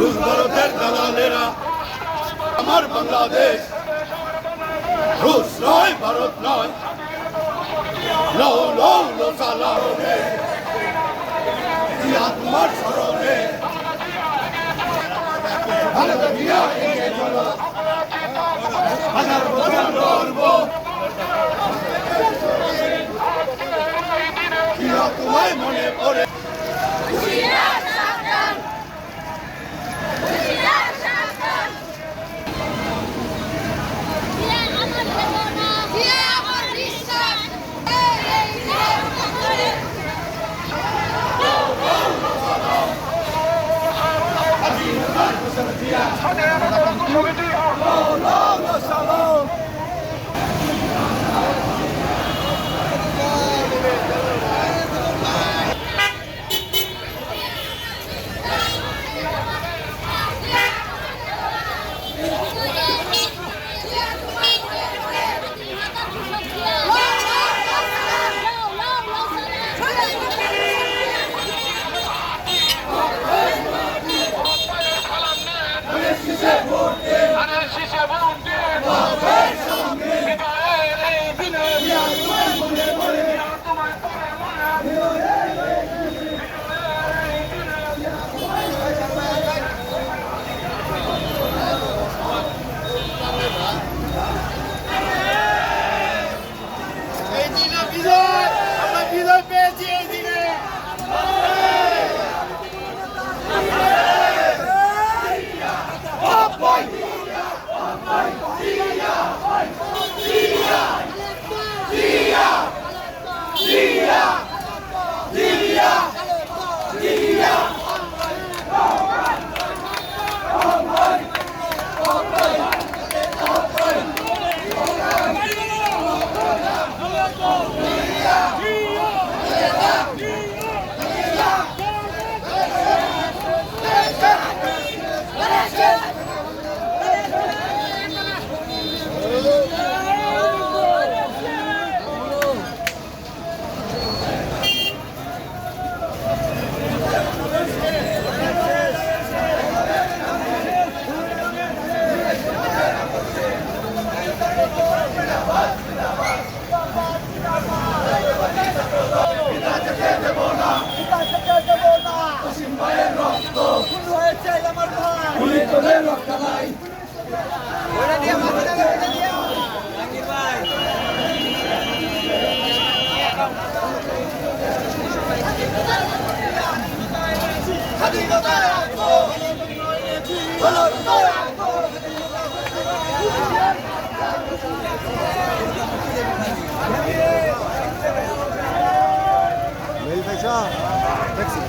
রুশ ভারতের দালালেরা, আমার বাংলাদেশ। রুশ নয়, ভারত নয়। লো লো লো সালামে। তোমার স্মরণে। হাজার বছর গর্ব। তোমায় মনে পড়ে। মেল পয়সা দেখছি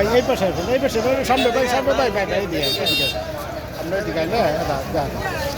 ভাই এই পাশে এই পাশে সামনে ভাই সামনে ভাই ভাই ভাই দিয়ে আমরা এদিকে আইলে